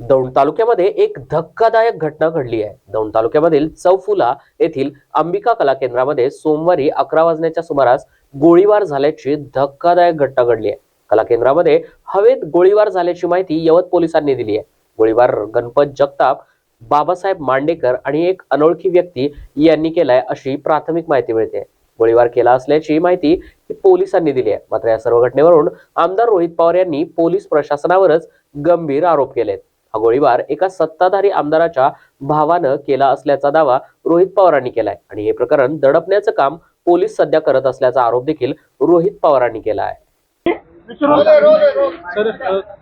दौंड तालुक्यामध्ये एक धक्कादायक घटना घडली आहे. दौंड तालुक्यामधील चौफुला येथील अंबिका कला केंद्रामध्ये सोमवारी अकरा वाजण्याच्या सुमारास गोळीबार झाल्याची धक्कादायक घटना घडली आहे. कला केंद्रामध्ये हवेत गोळीबार झाल्याची माहिती यवत पोलिसांनी दिली आहे. गोळीबार गणपत जगताप बाबासाहेब मांडेकर आणि एक अनोळखी व्यक्ती यांनी केलाय अशी प्राथमिक माहिती मिळते. गोळीबार केला असल्याची माहिती पोलिसांनी दिली आहे. मात्र या सर्व घटनेवरून आमदार रोहित पवार यांनी पोलीस प्रशासनावरच गंभीर आरोप केलेत. हा गोळीबार एका सत्ताधारी आमदाराच्या भावानं केला असल्याचा दावा रोहित पवारांनी केलाय. आणि हे प्रकरण दडपण्याचं काम पोलीस सध्या करत असल्याचा आरोप देखील रोहित पवारांनी केला आहे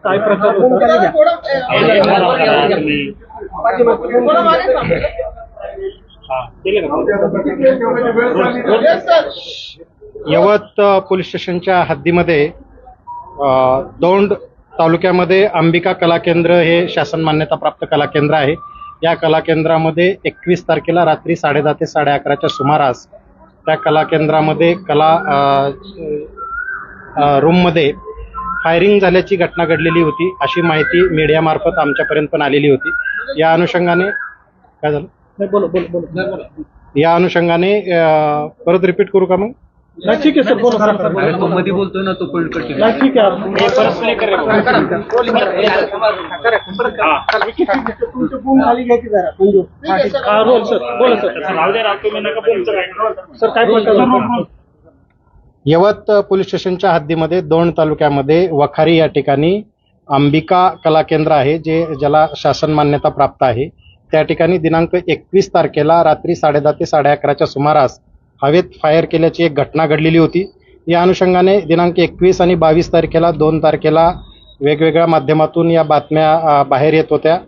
काय प्रकार यवत पोलीस स्टेशनच्या हद्दीमध्ये दौंड तालुक्यामध्ये अंबिका कला केंद्र हे शासन मान्यताप्राप्त कला केंद्र आहे. या कला केंद्रामध्ये एकवीस तारखेला रात्री साडेदहा ते साडे अकराच्या सुमारास त्या कला केंद्रामध्ये कला रूममध्ये फायरिंग झाल्याची घटना घडलेली होती अशी माहिती मीडियामार्फत आमच्यापर्यंत पण आलेली होती. या अनुषंगाने काय झालं? बोला बोला बोला. या अनुषंगाने परत रिपीट करू का मग? नाही ठीक आहे सर बोला सर, सर, बोला. तो मध्ये बोलतोय ना तो पॉईंट कट नाही ठीक आहे आपण- तुमचे फोन खाली घ्यायचे जरा मंजू. हा, रोल सर बोला सर सर काय प्रकार होता? यवत पोलीस स्टेशनच्या हद्दीमध्ये दोन तालुक्यामध्ये वखारी या ठिकाणी अंबिका कला केंद्र आहे जे ज्याला शासन मान्यता प्राप्त आहे. त्या ठिकाणी दिनांक एकवीस तारखेला रात्री साडेदहा ते साडे अकराच्या सुमारास हवेत फायर केल्याची एक घटना घडलेली होती. या अनुषंगाने दिनांक एकवीस आणि बावीस तारखेला दोन तारखेला वेगवेगळ्या माध्यमातून या बातम्या बाहेर येत होत्या.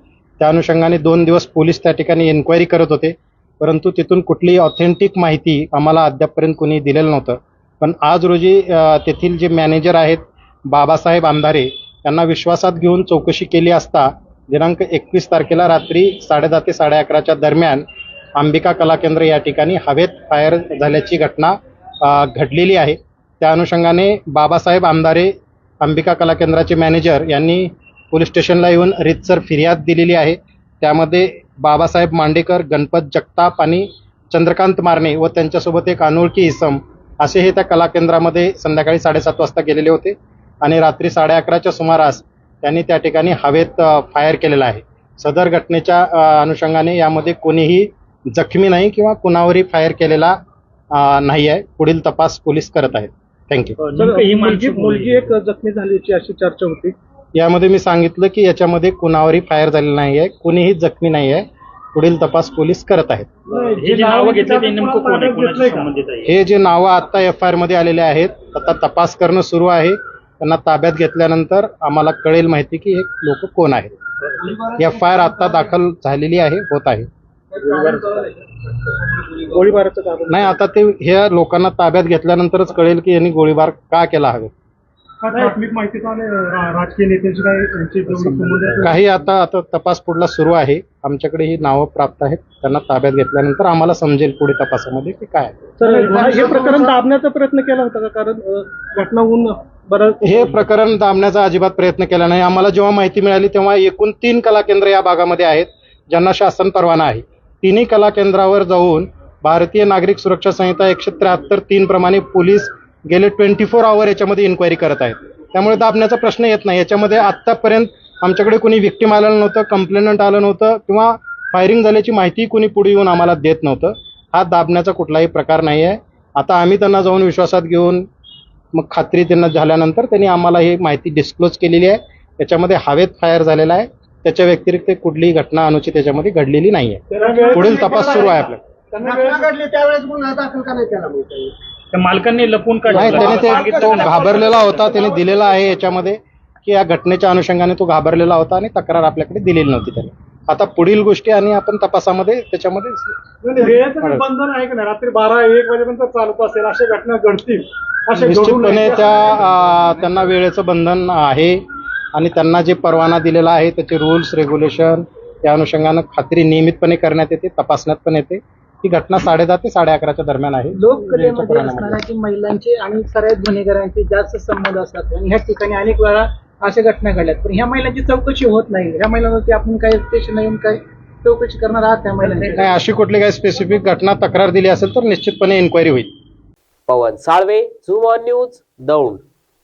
त्या अनुषंगाने दोन दिवस पोलीस त्या ठिकाणी एन्क्वायरी करत होते. परंतु तिथून कुठलीही ऑथेंटिक माहिती आम्हाला अद्यापपर्यंत कोणी दिलेलं नव्हतं. पण आज रोजी तेथील जे मॅनेजर आहेत बाबासाहेब आंधारे त्यांना विश्वासात घेऊन चौकशी केली असता दिनांक एकवीस तारखेला रात्री साडेदहा ते साडे अकराच्या दरम्यान अंबिका कला केंद्र या ठिकाणी हवेत फायर झाल्याची घटना घडलेली आहे. त्या अनुषंगाने बाबासाहेब आमदारे अंबिका कला केंद्राचे मॅनेजर यांनी पोलीस स्टेशनला येऊन रितसर फिर्याद दिलेली आहे. त्यामध्ये बाबासाहेब मांडेकर गणपत जगताप आणि चंद्रकांत मारणे व त्यांच्यासोबत एक अनोळखी इसम असे हे त्या कला केंद्रामध्ये संध्याकाळी साडेसात वाजता गेलेले होते आणि रात्री साडे अकराच्या सुमारास त्यांनी त्या ठिकाणी हवेत फायर केलेला आहे. सदर घटनेच्या अनुषंगाने यामध्ये कोणीही जखमी नाही किंवा कुणावरही फायर केलेला नाही आहे पुढील तपास पोलीस करत आहेत. थँक्यू ही मुलगी मुलगी एक जखमी झाल्याची अशी चर्चा होती. यामध्ये मी सांगितलं की याच्यामध्ये कुणावरही फायर झालेलं नाही आहे कुणीही जखमी नाही आहे पुढील तपास पोलीस करत आहेत. हे जे नावं घेतले ते नेमकं कोण आहे? कोणाशी संबंधित आहे? हे जे नावं आता एफ आय आरमध्ये आलेले आहेत आता तपास करणं सुरू आहे. त्यांना ताब्यात घेतल्यानंतर आम्हाला कळेल माहिती की हे लोक कोण आहेत. एफ आय आर आता दाखल झालेली आहे होत आहे. गोळीबाराचं कारण नाही आता ते ह्या लोकांना ताब्यात घेतल्यानंतरच कळेल की यांनी गोळीबार का केला हवे प्राथमिक माहिती राजकीय नेत्यांची काय त्यांची संबंध काही आता आता तपास पुढला सुरू आहे. आमच्याकडे ही नावं प्राप्त आहेत. त्यांना ताब्यात घेतल्यानंतर आम्हाला समजेल पुढे तपासामध्ये की काय हे प्रकरण दाबण्याचा प्रयत्न केला होता का? कारण घटना होऊन बरं हे प्रकरण दाबण्याचा अजिबात प्रयत्न केला नाही. आम्हाला जेव्हा माहिती मिळाली तेव्हा एकूण तीन कला केंद्र या भागामध्ये आहेत ज्यांना शासन परवाना आहे. तिन्ही कला केंद्रावर जाऊन भारतीय नागरिक सुरक्षा संहिता एकशे त्र्याहत्तर तीन प्रमाणे पोलीस गेले ट्वेंटी फोर आवर याच्यामध्ये इन्क्वायरी करत आहेत. त्यामुळे दाबण्याचा प्रश्न येत नाही. याच्यामध्ये आत्तापर्यंत आमच्याकडे कोणी विक्टीम आलेलं नव्हतं कंप्लेनंट आलं नव्हतं किंवा फायरिंग झाल्याची माहिती कोणी पुढे येऊन आम्हाला देत नव्हतं. हा दाबण्याचा कुठलाही प्रकार नाही आहे. आता आम्ही त्यांना जाऊन विश्वासात घेऊन मग खात्री त्यांना झाल्यानंतर त्यांनी आम्हाला ही माहिती डिस्क्लोज केलेली आहे. त्याच्यामध्ये हवेत फायर झालेला आहे. त्याच्या व्यतिरिक्त कुठलीही घटना अनुचित त्याच्यामध्ये घडलेली नाही आहे पुढील तपास सुरू आहे आपला. त्या मालकांनी लपून नाही त्याने ते तो घाबरलेला होता त्याने दिलेला आहे याच्यामध्ये की या घटनेच्या अनुषंगाने तो घाबरलेला होता आणि तक्रार आपल्याकडे दिलेली नव्हती त्याने. आता पुढील गोष्टी आणि आपण तपासामध्ये त्याच्यामध्ये वेळेचं बंधन आहे का नाही? रात्री बारा एक वाजेपर्यंत चालत असेल अशा घटना घडतील निश्चितपणे. त्या त्यांना वेळेचं बंधन आहे. आणि त्यांना जे परवाना दिलेला आहे त्याचे रूल्स रेग्युलेशन त्या अनुषंगानं खात्री नियमितपणे करण्यात येते तपासण्यात पण येते. ही घटना साडेदहा ते साडे अकराच्या दरम्यान आहे. लोककलेमध्ये की महिलांचे आणि सराईत गुन्हेगारांचे जास्त संबंध असतात. आणि ह्या ठिकाणी अनेक वेळा अशा घटना घडल्यात. पण ह्या महिलांची चौकशी होत नाही. ह्या महिलांवरती आपण काय स्टेशन येऊन काय चौकशी करणार आहात त्या महिलांची? नाही अशी कुठली काही स्पेसिफिक घटना तक्रार दिली असेल तर निश्चितपणे इन्क्वायरी होईल. Pawan Salve zoom on news Daund.